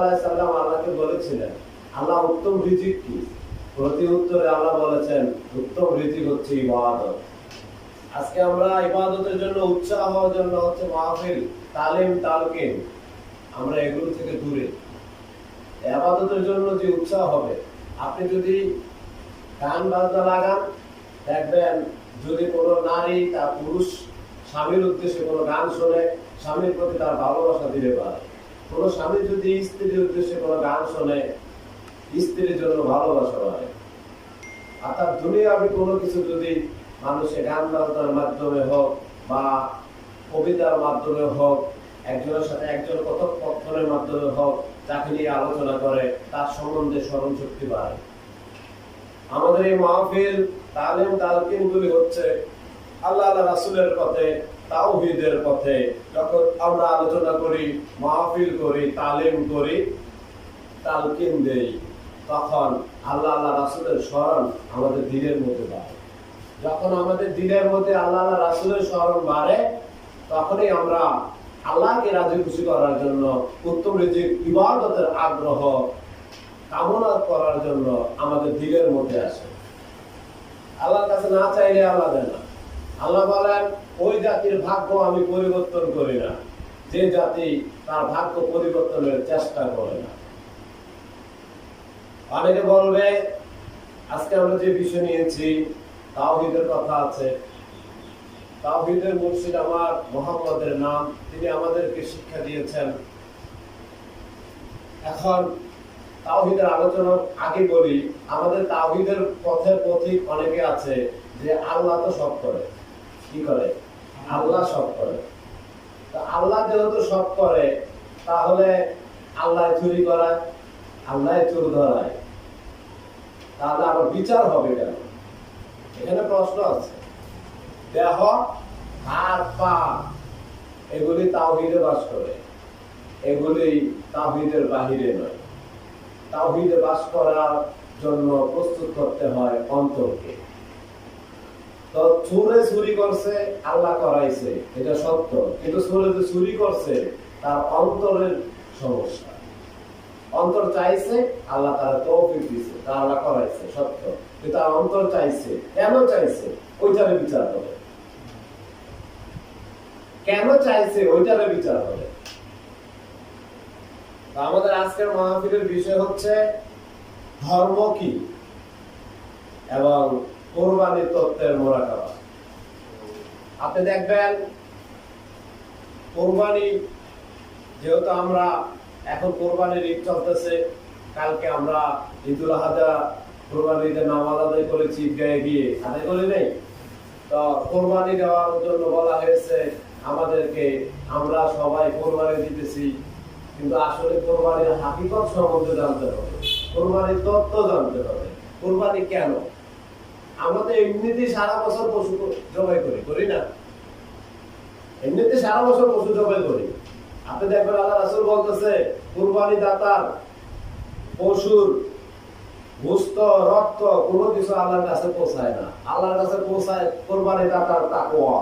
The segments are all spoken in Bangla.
আলাহিসাল্লাম আল্লাহকে বলেছিলেন, আল্লাহ উত্তম রিজিক কি? প্রতি উত্তরে আল্লাহ বলেছেন, উত্তম রিজিক হচ্ছে ইবাদত। আজকে আমরা ইবাদতের জন্য, উৎসাহ হওয়ার জন্য হচ্ছে মাহফিল, তালিম আমরা এগুলো থেকে দূরে। আবাদতের জন্য যে উৎসাহ হবে, আপনি যদি গান বাজনা লাগান, দেখবেন যদি কোনো নারী তার পুরুষ স্বামীর উদ্দেশ্যে কোনো গান শোনে, স্বামীর প্রতি তার ভালোবাসা দিতে পারে কোনো স্বামী যদি স্ত্রীর উদ্দেশ্যে গান শোনে, স্ত্রীর জন্য ভালোবাসা দুনিয়াবি কোনো কিছু যদি গান বাজনার মাধ্যমে হোক বা কবিতার মাধ্যমে হোক, একজনের সাথে একজন কথোপকথনের মাধ্যমে হোক, তাকে নিয়ে আলোচনা করে, তার সম্বন্ধে স্মরণ শক্তি বাড়ে। আমাদের এই মাহফিল তালিম তালকিনগুলি হচ্ছে আল্লাহ আল্লাহ রাসুলের পথে, তাওহীদের পথে, যখন আমরা আলোচনা করি, মাহফিল করি, তালিম করি, তালকিন দেই, তখন আল্লাহ আল্লাহ রাসুলের স্মরণ আমাদের দিনের মধ্যে বাড়ে। যখন আমাদের দিনের মধ্যে আল্লাহ আল্লাহ রাসুলের স্মরণ বাড়ে, তখনই আমরা আল্লাহকে রাজি খুশি করার জন্য, উত্তম রিজিক, ইবাদতের আগ্রহ কামনা করার জন্য আমাদের দিলের মধ্যে আসে। আল্লাহর কাছে না চাইলে আল্লাহ দেয় না। আল্লাহ বলেন, ওই জাতির ভাগ্য আমি পরিবর্তন করি না। যে জাতি তার ভাগ্য পরিবর্তনের চেষ্টা করে না। অনেকে বলবে, আজকে আমরা যে বিষয় নিয়েছি, তাওহীদের কথা আছে। তাওহীদের মুর্শিদ আমার মোহাম্মদের নাম, তিনি আমাদেরকে শিক্ষা দিয়েছেন। এখন তাওহিদের আলোচনার আগে বলি, আমাদের তাওহিদের পথের পথিক অনেকে আছে, যে আল্লাহ তো সব করে। কি করে? আল্লাহ সব করে। তো আল্লাহ যেহেতু সব করে, তাহলে আল্লাহ চুরি করায়, আল্লাহ চোর ধরায়। তাহলে আবার বিচার হবে কেন? এখানে প্রশ্ন আছে। দেহ, হাত, পা, এগুলি তাওহীদে বাস করে। এগুলি তাওহীদের বাহিরে নয়। তাওহীদে বাস করার জন্য প্রস্তুত করতে হয় অন্তরকে। তো চোরে চুরি করছে, আল্লাহ করাইছে, এটা সত্য। কিন্তু যে চুরি করছে, তার অন্তরের সমস্যা। অন্তর চাইছে, আল্লাহ তৌফিক দিছে, তা আল্লাহ করাইছে, সত্য। কিন্তু তার অন্তর চাইছে, কেন চাইছে? ওইটারে বিচার কেন চাইছে? ওইটারে বিচার করে আমাদের আজকের মাহফিলের বিষয় হচ্ছে ধর্ম কি? এবং কোরবানি তত্ত্বের মোরাকাবা। আপনি দেখবেন, কোরবানি, যেহেতু আমরা এখন কোরবানির ঈদ চলতেছে, কালকে আমরা ঈদুল আহাদা কোরবানির ঈদের নামাজ আদায় করেছি, ঈদগাহে গিয়ে আদায় করি নেই? তো কোরবানি দেওয়ার জন্য বলা হয়েছে, আমাদেরকে আমরা সবাই কোরবানি দিতেছি, কিন্তু আসলে কোরবানির হাকিকত সম্বন্ধে জানতে হবে। কোরবানির তত্ত্ব জানতে হবে। কোরবানি কেন? আমরা তো এমনিতেই সারা বছর পশু জবাই করি করি না? এমনিতে সারা বছর পশু জবাই করি। আপনি দেখবেন আল্লাহ রাসুল বলতেছে, কুরবানি দাতার পশুর রক্ত কিছু আল্লাহর কাছে না। আল্লাহর কাছে কোরবানি দাতার তাকোয়া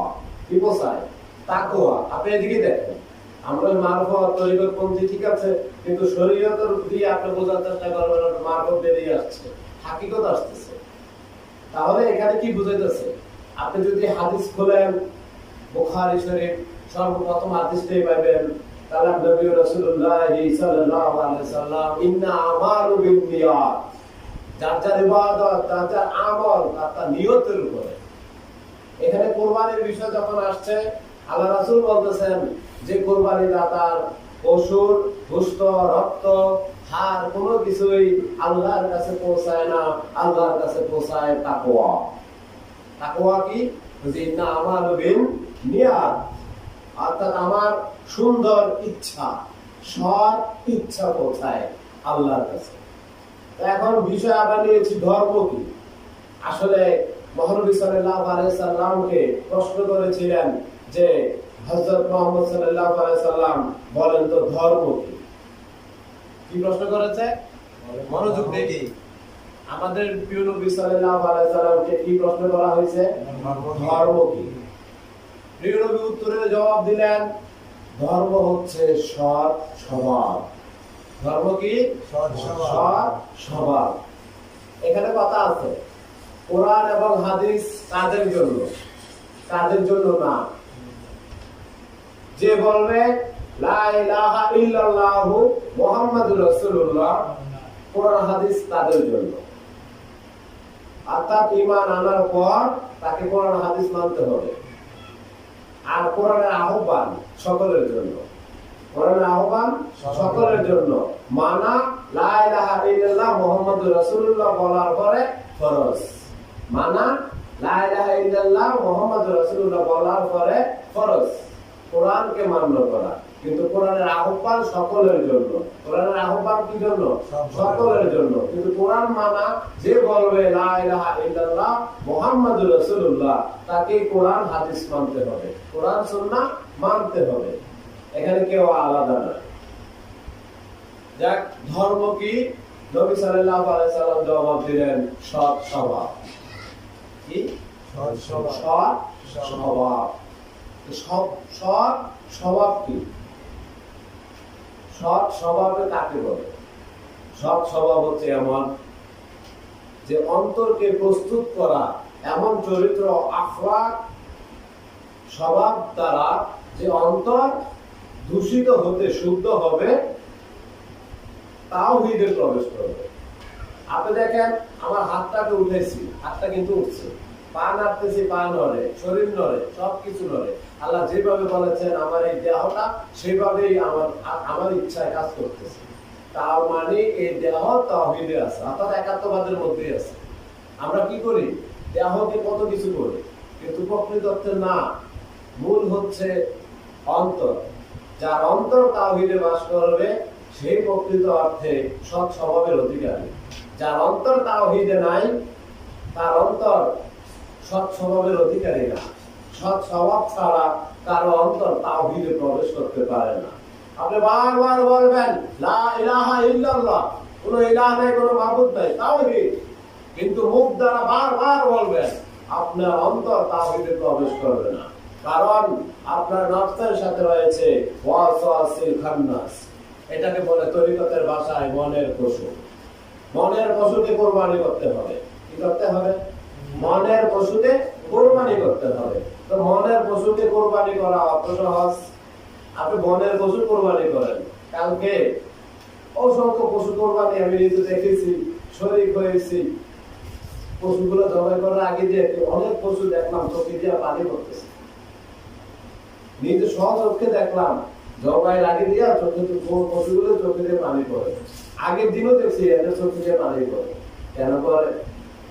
কি পৌঁছায়? তাকোয়া আপনি এদিকে দেখেন। আমরা মারফত তরিকত ঠিক আছে, কিন্তু শরীয়তের দিয়ে আপনি বোঝার চেষ্টা করবেন, মারফত বেরিয়ে আসছে। হাকিকত আসতেছে। তাহলে এখানে কি বুঝাইতেছে? আপনি যদি হাদিস খোলেন, বুখারী শরীফ, সর্বপ্রথম হাদিসটাই পাবেন তাহলে নবী রাসূলুল্লাহ সাল্লাল্লাহু আলাইহি সাল্লাম, ইন্না আমালু বিন্নিয়াত। যার যার ইবাদত যার যার আমল, তার তার নিয়তের উপরে। এখানে কোরবানির বিষয় যখন আসছে, আল্লাহ রাসূল বলতেছেন যে কোরবানি দাতার পশুর রক্ত হার কোনো কিছুই আল্লাহর কাছে পৌঁছায় না। আল্লাহর কাছে পৌঁছায় তাকওয়া। তাকওয়া কি? না, আমার অর্থাৎ আমার সুন্দর ইচ্ছা, সৎ ইচ্ছা পৌঁছায় আল্লাহর কাছে। এখন বিষয় আমরা নিয়েছি ধর্ম কি? আসলে মহানবী সাল্লাল্লাহু আলাইহি সাল্লামকে প্রশ্ন করেছিলেন যে হযরত মোহাম্মদ সাল্লাল্লাহু আলাইহি সাল্লাম বলেন তো ধর্ম কি? কি প্রশ্ন করেছে? মনোযোগ দেখি আমাদের প্রিয় নবী সাল্লাল্লাহু আলাইহি সাল্লামকে কি প্রশ্ন করা হয়েছে? ধর্ম কি? প্রিয় নবী উত্তরে জবাব দিলেন ধর্ম হচ্ছে সৎ স্বভাব। ধর্ম কি? সৎ স্বভাব। এখানে কথা আছে কোরআন এবং হাদিস কাদের জন্য? কাদের জন্য না? যে বলবে কোরআন কোরআন আহ্বান সকলের জন্য। আহ্বান সকলের জন্য। মানা লা ইলাহা ইল্লাল্লাহ মুহাম্মাদুর রাসূলুল্লাহ বলার পরে ফরজ। মানা লা ইলাহা ইল্লাল্লাহ মুহাম্মাদুর রাসূলুল্লাহ বলার পরে ফরজ। কোরআনকে মান্য করা। কিন্তু কোরআনের আহ্বান সকলের জন্য। কোরআনের আহ্বান কি জন্য? সকলের জন্য। কিন্তু কোরআন মানা যে বলবে মুহাম্মাদুর রাসূলুল্লাহ তাকে কোরআন হাদিস মানতে হবে। কোরআন সুন্নাহ মানতে হবে। এখানে কেউ আলাদা না যাক ধর্ম কি? নবী সাল্লাল্লাহু আলাইহি সাল্লাম জবাব দিলেন সৎ স্বভাব। কি? সৎ স্বভাব। সৎ স্বভাব কি? সৎ স্বভাবে কাকে বলে? সৎ স্বভাব হচ্ছে এমন যে অন্তরকে প্রস্তুত করা, এমন চরিত্র আখলাক স্বভাব দ্বারা যে অন্তর দূষিত হতে শুদ্ধ হবে, তাও হৃদয়ে প্রবেশ করবে। আপনি দেখেন, আমার হাতটাকে উঠেছি, হাতটা কিন্তু উঠছে। আমার ইচ্ছায় কাজ করতেছে। মানে এই দেহ তহিদে আমরা কি করি? দেহকে কত কিছু করি? কিন্তু প্রকৃত অর্থে না। মূল হচ্ছে অন্তর। যার অন্তর তাওহিদে বাস করবে, সেই প্রকৃত অর্থে সৎ স্বভাবের অধিকারী। যার অন্তর তাওহিদে নাই, তার অন্তর সৎ স্বভাবের অধিকারী না সৎ স্বভাব ছাড়া কারও অন্তর তাওহিদে প্রবেশ করতে পারে না। আপনি বারবার বলবেন, লা ইলাহা ইল্লাল্লাহ। কোনো ইলাহ নাই, কোনো মাবুদ নাই, তাওহীদ। কিন্তু মুখ দ্বারা বারবার বলবেন, আপনার অন্তর তাওহীদে প্রবেশ করবে না। কারণ আপনার নফসের সাথে রয়েছে ওয়াসওয়াসিল খান্নাস। এটাকে বলে তরিকতের ভাষায় মনের পশু। মনের পশুকে কোরবানি করতে হবে। কি করতে হবে? মনের পশুকে কোরবানি করতে হবে। তো মনের পশুকে কোরবানি করা অত সহজ। আপনি বনের পশু কোরবানি করেন। কালকে অসংখ্য পশু কোরবানি আমি নিজে দেখেছি, শরীর হয়েছি। পশুগুলো জবাই করার আগে দিয়ে অনেক পশু দেখলাম, চোখে দিয়ে পানি করতেছে নিজে সচক্ষে দেখলাম, জবাই আগে দিয়ে চোখে পশুগুলো চোখে দিয়ে পানি পড়ে। আগের দিনও দেখছি এদের চোখে দিয়ে পানি পড়ে। কেন করে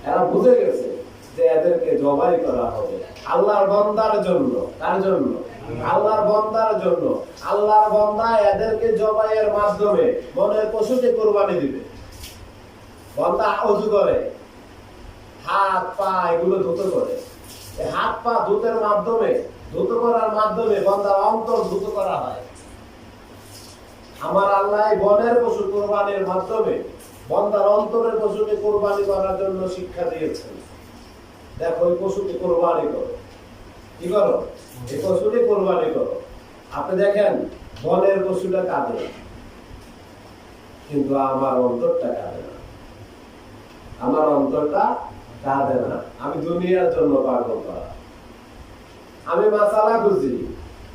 এরা বুঝে গেছে। যে এদেরকে জবাই করা হবে। আল্লাহর বন্দার জন্য। কার জন্য? আল্লাহর বন্দার জন্য। আল্লাহর বন্দা এদেরকে জবাইয়ের মাধ্যমে মনের পশুকে কোরবানি দিবে। বন্দা অজু করে। হাত, পা এগুলো ধুতো করে। হাত, পা ধুতের মাধ্যমে, ধুত করার মাধ্যমে বন্দার অন্তর ধুত করা হয়। আমার আল্লাহ বনের পশু কোরবানির মাধ্যমে বন্দার অন্তরের পশুকে কোরবানি করার জন্য শিক্ষা দিয়েছেন। দেখো ওই পশুটি কোরবানি করো। কি করো? এই পশুটি কোরবানি করো। আপনি দেখেন, বনের পশুটা কাঁদে, কিন্তু আমার অন্তরটা কাঁদে না। আমার অন্তরটা কাঁদে না। আমি দুনিয়ার জন্য পাগল করা। আমি মাসালা খুঁজি।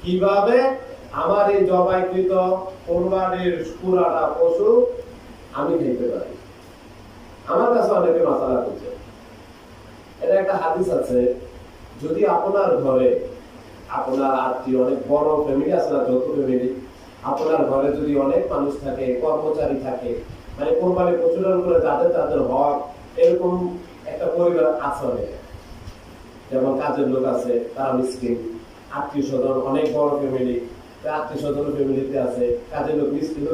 কীভাবে? আমার এই জবাইকৃত কোরবানির পুরাটা পশু আমি খেতে পারি। আমার কাছে অনেকে মাসালা খুঁজে। এটা একটা হাদিস আছে, যদি আপনার ঘরে আপনার আত্মীয়, অনেক বড় ফ্যামিলি আছে না ফ্যামিলি আপনার ঘরে যদি অনেক মানুষ থাকে, কর্মচারী থাকে মানে পশুটার উপরে যাদের তাদের হক, এরকম একটা পরিবার যেমন কাজের লোক আছে, তারা মিসকিন আত্মীয় স্বজন, অনেক বড় ফ্যামিলি আত্মীয় স্বজন ফ্যামিলিতে আছে, কাজের লোক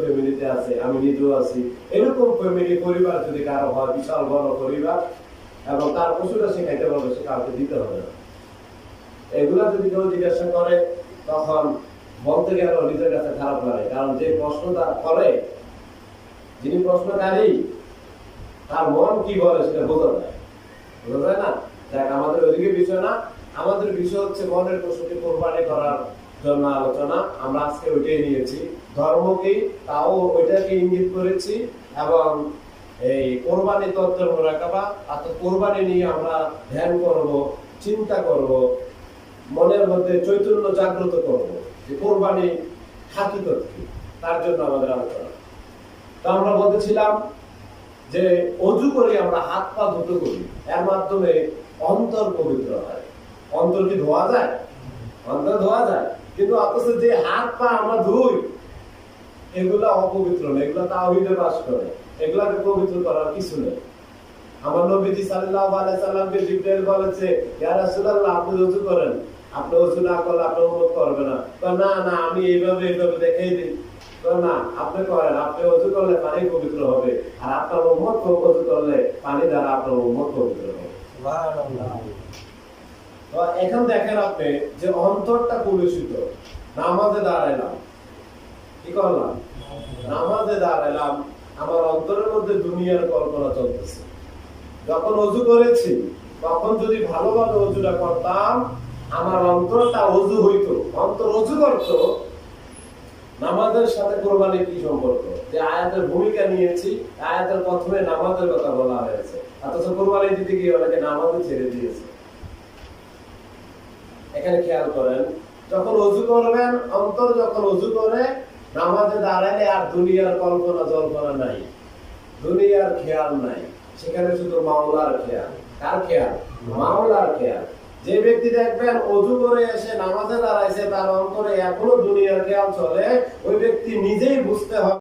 ফ্যামিলিতে আছে, আমি নিজেও আছি। এরকম ফ্যামিলি পরিবার যদি কারও হয়, বিশাল বড় পরিবার এবং তার পশুটা সে খাইতে পারবে, সে কাউকে দিতে হবে না। এগুলা যদি কেউ জিজ্ঞাসা করে, তখন বলতে গেল নিজের কাছে খারাপ লাগে, কারণ যে প্রশ্নটা করে, যিনি প্রশ্নকারী, তার মন কি বলে সেটা বোঝা যায়। বোঝা যায় না? দেখ, আমাদের ওইদিকে বিষয় না, আমাদের বিষয় হচ্ছে মনের পশুকে কোরবানি করার জন্য আলোচনা। আমরা আজকে ওইটাই নিয়েছি। ধর্ম কি? তাও ওইটাকে ইঙ্গিত করেছি এবং এই কোরবানি তত্ত্বের মোরাকাবা অর্থাৎ কোরবানি নিয়ে আমরা ধ্যান করব, চিন্তা করব, মনের মধ্যে চৈতন্য জাগ্রত করব যে কোরবানি হাকিকত কি তার জন্য আমাদের আলোচনা। তো আমরা বলতেছিলাম যে অজু করে আমরা হাত পা ধুতো করি, এর মাধ্যমে অন্তর পবিত্র হয়। অন্তর কি ধোয়া যায়? অন্তর ধোয়া যায়। কিন্তু অথচ যে হাত পা আমরা ধুই, এগুলা অপবিত্র না, এগুলা তাওহীদে বাস করে। এগুলাকে পবিত্র করার কিছু নেই। আমার নবীজি সাল্লাল্লাহু আলাইহি সাল্লামকে জিবরাইল বলেছে ইয়া রাসূলুল্লাহ আপনি ওযু করেন। আপনি ওযু না করলে আপনি উম্মত করবে না। তো না না আমি এইভাবে এইভাবে দেখাই দিই। তো না আপনি করেন আপনি ওযু করলে পানি পবিত্র হবে। আর আপনার উম্মত ওযু করলে পানি দ্বারা আপনার উম্মত পবিত্র হবে। সুবহানাল্লাহ। তো এখন দেখেন আপনি যে অন্তরটা কলুষিত। নামাজে দাঁড়াইলাম। কি করলাম? নামাজে দাঁড়াইলাম। আমার অন্তরের মধ্যে দুনিয়ার কল্পনা চলতেছে। যখন অজু করেছি, তখন যদি ভালোভাবে অজুটা করতাম, আমার অন্তরটা অজু হইতো। অন্তর অজু করতো। নামাজের সাথে কোরবানি কি সম্পর্ক? যে আয়াতের ভূমিকা নিয়েছি, আয়াতের প্রথমে নামাজের কথা বলা হয়েছে। অথচ কোরবানি দিতে গিয়ে অনেকে নামাজে ছেড়ে দিয়েছে। এখানে খেয়াল করেন, যখন অজু করবেন, অন্তর যখন অজু করে নামাজে দাঁড়ালে আর দুনিয়ার কল্পনা, জল্পনা নাই। দুনিয়ার খেয়াল নাই। সেখানে শুধু মাওলার খেয়াল। কার খেয়াল? মাওলার খেয়াল। যে ব্যক্তি দেখবেন অজু করে এসে নামাজে দাঁড়াইছে, তার অন্তরে এখনও দুনিয়ার খেয়াল চলে। ওই ব্যক্তি নিজেই বুঝতে হবে